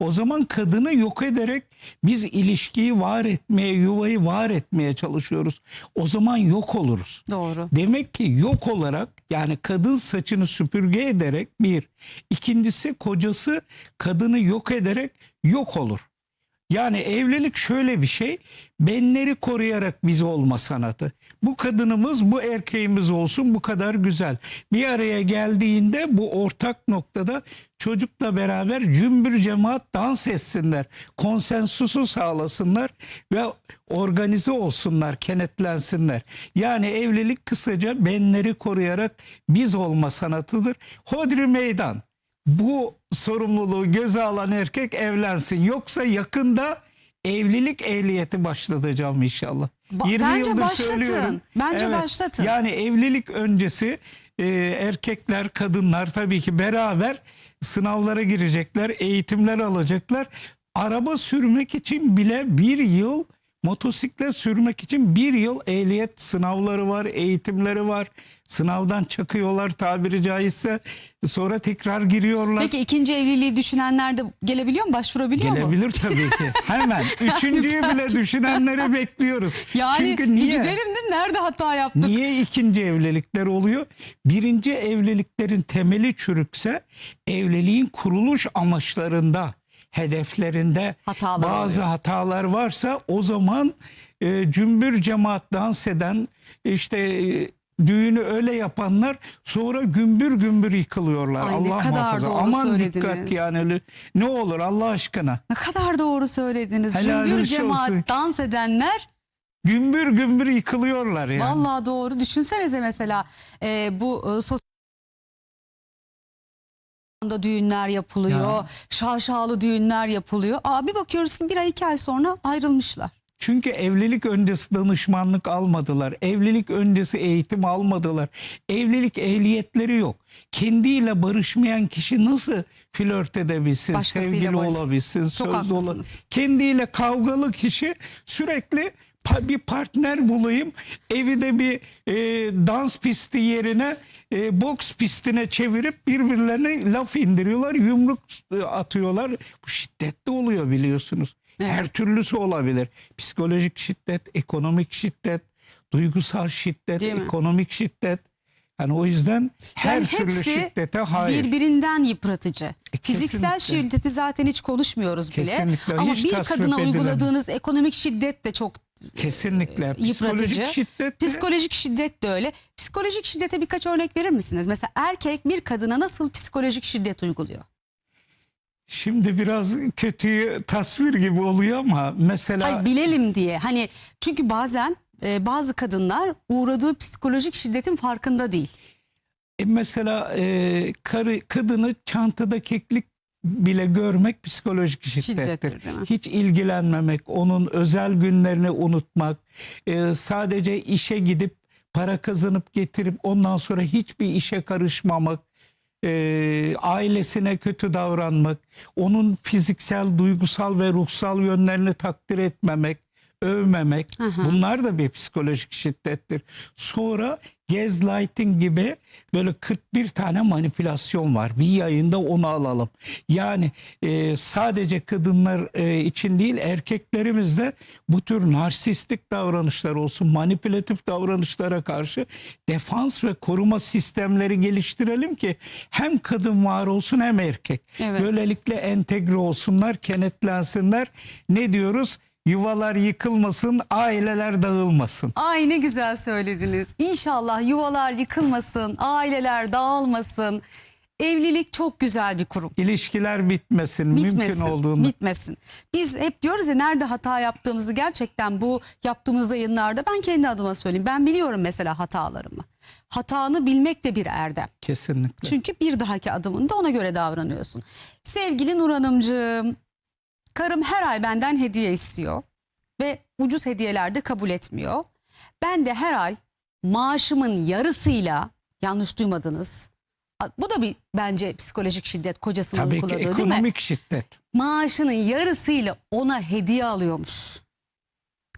O zaman kadını yok ederek biz ilişkiyi var etmeye, yuvayı var etmeye çalışıyoruz. O zaman yok oluruz. Doğru. Demek ki yok olarak yani kadın saçını süpürge ederek bir. İkincisi kocası kadını yok ederek yok olur. Yani evlilik şöyle bir şey. Benleri koruyarak biz olma sanatı. Bu kadınımız bu erkeğimiz olsun bu kadar güzel. Bir araya geldiğinde bu ortak noktada çocukla beraber cümbür cemaat dans etsinler. Konsensusu sağlasınlar ve organize olsunlar, kenetlensinler. Yani evlilik kısaca benleri koruyarak biz olma sanatıdır. Hodri meydan bu sorumluluğu göze alan erkek evlensin. Yoksa yakında evlilik ehliyeti başlatacağım inşallah. Ba- 20 bence yıldır başlatın. söylüyorum. Bence başlatın. Yani evlilik öncesi e, erkekler, kadınlar tabii ki beraber sınavlara girecekler, eğitimler alacaklar. Araba sürmek için bile bir yıl motosiklet sürmek için bir yıl ehliyet sınavları var, eğitimleri var. Sınavdan çıkıyorlar tabiri caizse sonra tekrar giriyorlar. Peki ikinci evliliği düşünenler de gelebiliyor mu? Başvurabiliyor mu? Gelebilir tabii ki. Hemen. Üçüncüyü bile düşünenleri bekliyoruz. Yani Çünkü niye? gidelim de nerede hata yaptık? Niye ikinci evlilikler oluyor? Birinci evliliklerin temeli çürükse evliliğin kuruluş amaçlarında, hedeflerinde Hatalar bazı oluyor. hatalar varsa o zaman e, cümbür cemaat dans eden işte e, düğünü öyle yapanlar sonra gümbür gümbür yıkılıyorlar. Ay, Allah kadar muhafaza. doğru Aman söylediniz. dikkat yani ne olur Allah aşkına. Ne kadar doğru söylediniz. Helal olsun. cemaat dans edenler Gümbür gümbür yıkılıyorlar yani. vallahi doğru. Düşünsenize mesela e, bu e, sosyal da düğünler yapılıyor. Ya. Şaşalı düğünler yapılıyor. Aa, bir bakıyoruz ki bir ay iki ay sonra ayrılmışlar. Çünkü evlilik öncesi danışmanlık almadılar. Evlilik öncesi eğitim almadılar. Evlilik ehliyetleri yok. Kendiyle barışmayan kişi nasıl flört edebilsin, Başkasıyla sevgili barışsın. olabilsin, Çok sözlü haklısınız. olabilsin. Kendiyle kavgalı kişi sürekli bir partner bulayım. Evi de bir e, dans pisti yerine e, boks pistine çevirip birbirlerine laf indiriyorlar, yumruk e, atıyorlar. Bu şiddetli oluyor biliyorsunuz. Her Evet. türlüsü olabilir. Psikolojik şiddet, ekonomik şiddet, duygusal şiddet, Değil mi? ekonomik şiddet. Yani o yüzden her Yani türlü şiddete hayır. birbirinden yıpratıcı. E, Fiziksel kesinlikle. şiddeti zaten hiç konuşmuyoruz bile. Kesinlikle, Ama hiç bir kadına edilemez. uyguladığınız ekonomik şiddet de çok Kesinlikle. yıpratıcı. Psikolojik şiddet de- Psikolojik şiddet de öyle. Psikolojik şiddete birkaç örnek verir misiniz? Mesela erkek bir kadına nasıl psikolojik şiddet uyguluyor? Şimdi biraz kötü tasvir gibi oluyor ama mesela Hayır bilelim diye. Hani çünkü bazen e, bazı kadınlar uğradığı psikolojik şiddetin farkında değil. E, mesela e, karı kadını çantada keklik bile görmek psikolojik şiddettir. Şiddettir? Hiç ilgilenmemek, onun özel günlerini unutmak, e, sadece işe gidip para kazanıp getirip ondan sonra hiçbir işe karışmamak, e, ailesine kötü davranmak, onun fiziksel, duygusal ve ruhsal yönlerini takdir etmemek, övmemek bunlar da bir psikolojik şiddettir. Sonra gaslighting gibi böyle 41 tane manipülasyon var. Bir yayında onu alalım. Yani e, sadece kadınlar e, için değil erkeklerimiz de bu tür narsistik davranışlar olsun, manipülatif davranışlara karşı defans ve koruma sistemleri geliştirelim ki hem kadın var olsun hem erkek. Evet. Böylelikle entegre olsunlar, kenetlensinler. Ne diyoruz? Yuvalar yıkılmasın, aileler dağılmasın. Ay ne güzel söylediniz. İnşallah yuvalar yıkılmasın, aileler dağılmasın. Evlilik çok güzel bir kurum. İlişkiler bitmesin, Bitmesin, mümkün olduğunda. bitmesin. Biz hep diyoruz ya nerede hata yaptığımızı gerçekten bu yaptığımız yayınlarda ben kendi adıma söyleyeyim. Ben biliyorum mesela hatalarımı. Hatanı bilmek de bir erdem. Kesinlikle. Çünkü bir dahaki adımında ona göre davranıyorsun. Sevgili Nur Hanımcığım, karım her ay benden hediye istiyor ve ucuz hediyeler de kabul etmiyor. Ben de her ay maaşımın yarısıyla yanlış duymadınız. Bu da bir bence psikolojik şiddet kocasının Tabii ki uyguladığı değil mi? ekonomik şiddet. Maaşının yarısıyla ona hediye alıyormuş.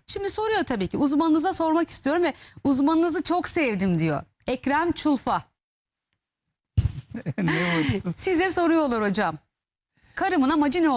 Şimdi soruyor tabii ki uzmanınıza sormak istiyorum ve uzmanınızı çok sevdim diyor. Ekrem Çulfa. Size soruyorlar hocam. Karımın amacı ne